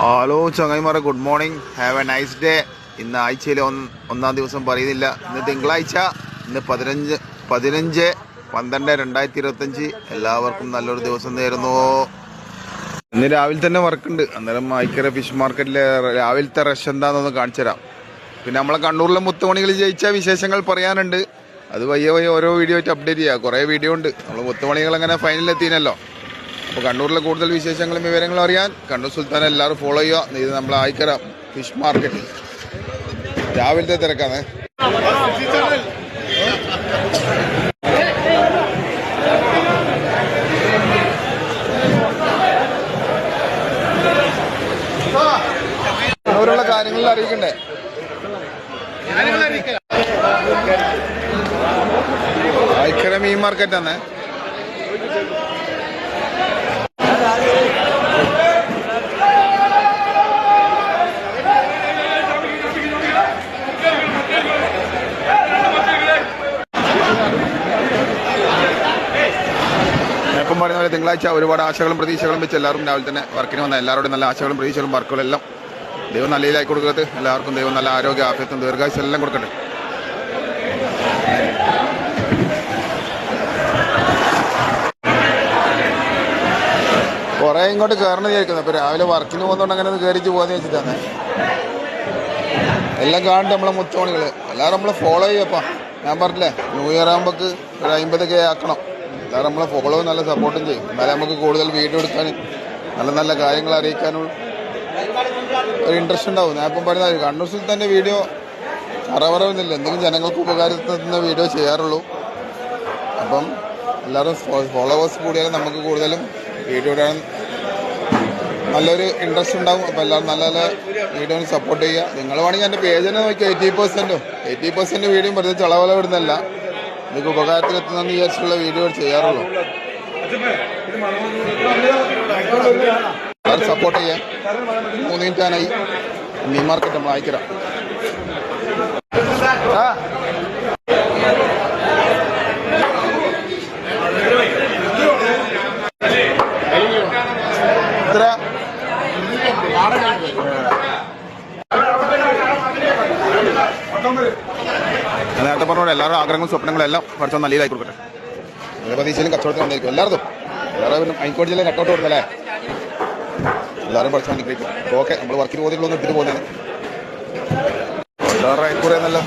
Hello ചങ്ങായിമാരെ good morning have a nice day ഇന്ന് ആഴ്ചയിലെ ഒന്ന് ദിവസം പറയുന്നില്ല. ഇന്ന് തിങ്കളാഴ്ച ഇന്ന് പതിനഞ്ച് പതിനഞ്ച് പന്ത്രണ്ട് രണ്ടായിരത്തി ഇരുപത്തഞ്ച് എല്ലാവർക്കും നല്ലൊരു ദിവസം നേരുന്നു. ഇന്ന് രാവിലെ തന്നെ വർക്കുണ്ട്. അന്നേരം ഐക്കര ഫിഷ് മാർക്കറ്റിലെ രാവിലത്തെ റഷ് എന്താണെന്നൊന്ന് കാണിച്ചു തരാം. പിന്നെ നമ്മളെ കണ്ണൂരിലെ മുത്തുമണികൾ ജയിച്ച വിശേഷങ്ങൾ പറയാനുണ്ട്. അത് വയ്യ വയ്യ ഓരോ വീഡിയോ ആയിട്ട് അപ്ഡേറ്റ് ചെയ്യാം. കുറേ വീഡിയോ ഉണ്ട്. നമ്മൾ മുത്തുമണികൾ അങ്ങനെ ഫൈനലിലെത്തിനല്ലോ അപ്പോൾ കണ്ണൂരിലെ കൂടുതൽ വിശേഷങ്ങളും വിവരങ്ങളും അറിയാൻ കണ്ണൂർ സുൽത്താൻ എല്ലാവരും ഫോളോ ചെയ്യുക. ഇത് നമ്മളെ ആയിക്കര ഫിഷ് മാർക്കറ്റ് രാവിലത്തെ തിരക്കാണ്. അവരുള്ള കാര്യങ്ങളിൽ അറിയിക്കണ്ടേ? ആയിക്കര മീൻ മാർക്കറ്റാണ് ഞാൻ പറയുന്ന പോലെ തിങ്കളാഴ്ച ഒരുപാട് ആശകളും പ്രതീക്ഷകളും വെച്ച് എല്ലാവരും രാവിലെ തന്നെ വർക്കിന് വന്ന എല്ലാവരോടും നല്ല ആശകളും പ്രതീക്ഷകളും വർക്കുകളും എല്ലാം ദൈവം നല്ല രീതിയിലായി കൊടുക്കരുത് എല്ലാവർക്കും ദൈവം നല്ല ആരോഗ്യ ആഫ്യത്തും ദീർഘായുസ് എല്ലാം കൊടുക്കട്ടെ. കുറെ ഇങ്ങോട്ട് കയറണം വിചാരിക്കുന്നത് അപ്പൊ രാവിലെ വർക്കിന് പോകുന്നതുകൊണ്ട് അങ്ങനെ ഒന്ന് കയറിച്ച് പോകാന്ന് വെച്ചിട്ടാണ് എല്ലാം കാണണ്ട് നമ്മളെ മുത്തോണികൾ. എല്ലാവരും നമ്മളെ ഫോളോ ചെയ്യപ്പാ ഞാൻ പറഞ്ഞില്ലേ ന്യൂ ഇയർ ആകുമ്പോക്ക് ഒരു അമ്പതൊക്കെ ആക്കണം. എല്ലാവരും നമ്മളെ ഫോളോ നല്ല സപ്പോർട്ടും ചെയ്യും. എന്നാലേ നമുക്ക് കൂടുതൽ വീഡിയോ എടുക്കാൻ നല്ല നല്ല കാര്യങ്ങൾ അറിയിക്കാനും ഒരു ഇൻട്രസ്റ്റ് ഉണ്ടാവും. ഞാൻ ഇപ്പം പറയുന്നത് കണ്ണൂർ തന്നെ വീഡിയോ അറവറവുന്നില്ല എന്തെങ്കിലും ജനങ്ങൾക്ക് ഉപകാരത്തുന്ന വീഡിയോ ചെയ്യാറുള്ളൂ. അപ്പം എല്ലാവരും ഫോളോവേഴ്സ് കൂടിയാലും നമുക്ക് കൂടുതലും വീഡിയോ ഇടാൻ നല്ലൊരു ഇൻട്രസ്റ്റ് ഉണ്ടാവും. അപ്പോൾ എല്ലാവരും നല്ല നല്ല വീഡിയോന് സപ്പോർട്ട് ചെയ്യുക. നിങ്ങൾ വേണമെങ്കിൽ എന്റെ പേജിനെ നോക്കി എയ്റ്റി പെർസെന്റും എയ്റ്റി പെർസെന്റ് വീഡിയോ വെറുതെ ചളവല വിടുന്നല്ല നിങ്ങൾക്ക് ഉപകാരത്തിലെത്തുന്നെന്ന് വിചാരിച്ചുള്ള വീഡിയോ ചെയ്യാറുള്ളൂ. എല്ലാവരും സപ്പോർട്ട് ചെയ്യാൻ മൂന്ന് മിനിറ്റാനായി മീൻ മാർക്കറ്റ് നമ്മൾ അയക്കരാം എത്ര ഞാൻ നേരത്തെ പറഞ്ഞ എല്ലാവരും ആഗ്രഹങ്ങളും സ്വപ്നങ്ങളും എല്ലാം കുറച്ച് നല്ലതായി കൊടുക്കട്ടെ. നല്ല പ്രതീക്ഷയിലും കച്ചവടത്തിൽ വന്നിരിക്കും. എല്ലാവർക്കും. എല്ലാവരും അയിക്കോട് ജില്ലയിൽ കട്ടൗട്ട് കൊടുക്കല്ലേ എല്ലാവരും പഠിച്ചു അനുഗ്രഹിക്കും ഓക്കെ നമ്മൾ വർക്കിന് പോകുന്നതിലൊന്നും എടുത്തിട്ട് പോകുന്നത് എല്ലാവരും അയക്കൂടെ നല്ല